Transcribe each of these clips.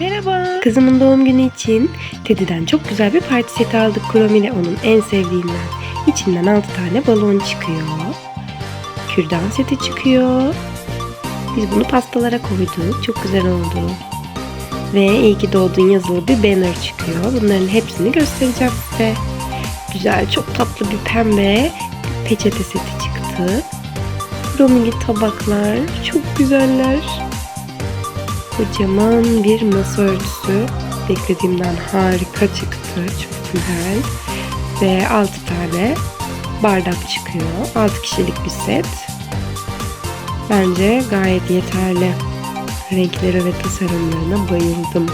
Merhaba. Kızımın doğum günü için Teddy'den çok güzel bir parti seti aldık Kromi ile onun en sevdiğinden. İçinden 6 tane balon çıkıyor. Kürdan seti çıkıyor. Biz bunu pastalara koyduk. Çok güzel oldu. Ve iyi ki doğdun yazılı bir banner çıkıyor. Bunların hepsini göstereceğim size. Güzel, çok tatlı bir pembe peçete seti çıktı. Kromili tabaklar. Çok güzeller. Kocaman bir masa örtüsü. Beklediğimden harika çıktı. Çok güzel. Ve 6 tane bardak çıkıyor. 6 kişilik bir set. Bence gayet yeterli. Renkleri ve tasarımlarına bayıldım.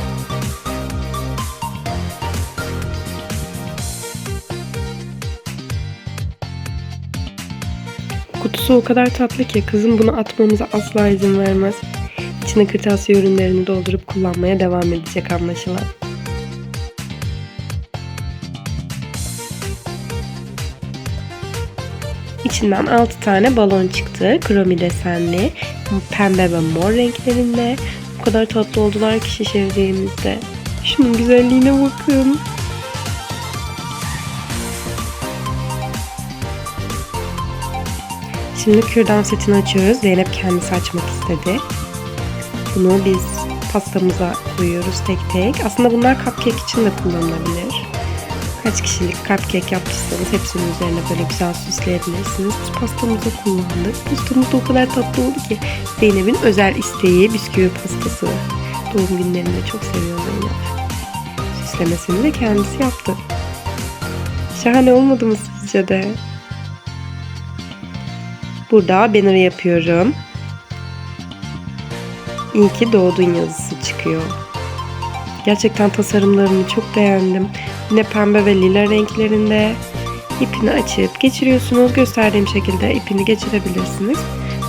Kutusu o kadar tatlı ki kızım bunu atmamıza asla izin vermez. İçine kırtasiye ürünlerini doldurup kullanmaya devam edecek anlaşılan. İçinden 6 tane balon çıktı. Kromi desenli, pembe ve mor renklerinde. O kadar tatlı oldular ki şişirdiğimizde. Şunun güzelliğine bakın. Şimdi kürdan setini açıyoruz. Zeynep kendisi açmak istedi. Bunu biz pastamıza koyuyoruz tek tek. Aslında bunlar cupcake için de kullanılabilir. Kaç kişilik cupcake yaptıysanız hepsinin üzerine böyle güzel süsleyebilirsiniz. Biz pastamıza kullandık. Pastamız o kadar tatlı oldu ki Zeynep'in özel isteği bisküvi pastası. Doğum günlerinde çok seviyor Zeynep. Süslemesini de kendisi yaptı. Şahane olmadı mı sizce de? Burada banner yapıyorum. İyi ki doğdun yazısı çıkıyor. Gerçekten tasarımlarını çok beğendim. Yine pembe ve lila renklerinde. İpini açıp geçiriyorsunuz. Gösterdiğim şekilde ipini geçirebilirsiniz.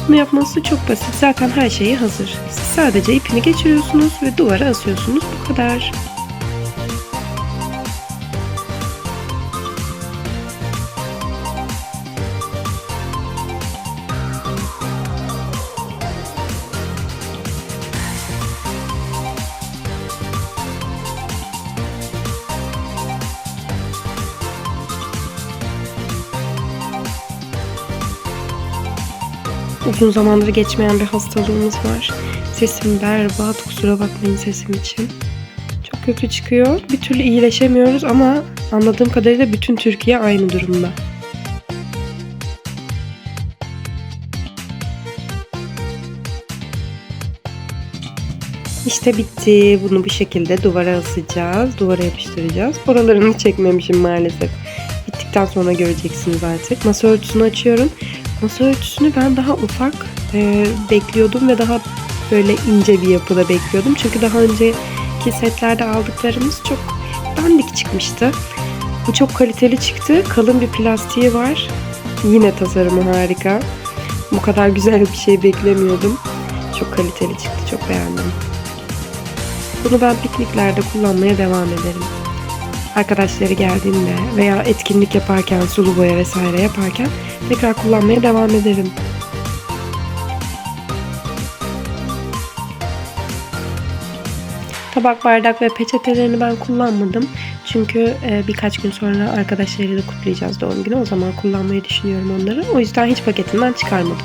Bunu yapması çok basit. Zaten her şeyi hazır. Siz sadece ipini geçiriyorsunuz ve duvara asıyorsunuz. Bu kadar. Uzun zamandır geçmeyen bir hastalığımız var. Sesim berbat. Kusura bakmayın sesim için. Çok kötü çıkıyor. Bir türlü iyileşemiyoruz ama anladığım kadarıyla bütün Türkiye aynı durumda. İşte bitti. Bunu bir şekilde duvara asacağız. Duvara yapıştıracağız. Oralarını çekmemişim maalesef. Bittikten sonra göreceksiniz artık. Masa örtüsünü açıyorum. Masa örtüsünü ben daha ufak e, bekliyordum ve daha böyle ince bir yapıda bekliyordum. Çünkü daha önceki setlerde aldıklarımız çok dandik çıkmıştı. Bu çok kaliteli çıktı. Kalın bir plastiği var. Yine tasarımı harika. Bu kadar güzel bir şey beklemiyordum. Çok kaliteli çıktı. Çok beğendim. Bunu ben pikniklerde kullanmaya devam ederim. Arkadaşları geldiğinde veya etkinlik yaparken, sulu boya vesaire yaparken tekrar kullanmaya devam ederim. Tabak, bardak ve peçetelerini ben kullanmadım. Çünkü e, birkaç gün sonra arkadaşlarıyla kutlayacağız doğum günü. O zaman kullanmayı düşünüyorum onları. O yüzden hiç paketinden çıkarmadım.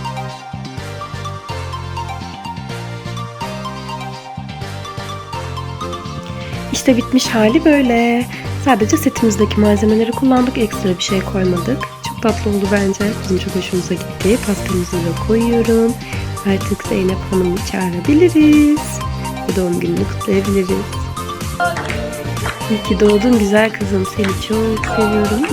İşte bitmiş hali böyle. Sadece setimizdeki malzemeleri kullandık. Ekstra bir şey koymadık. Çok tatlı oldu bence. Bizim çok hoşumuza gitti. Pastamızı da koyuyorum. Artık Zeynep Hanım'ı çağırabiliriz. Ve doğum gününü kutlayabiliriz. İyi ki doğdun güzel kızım. Seni çok seviyorum.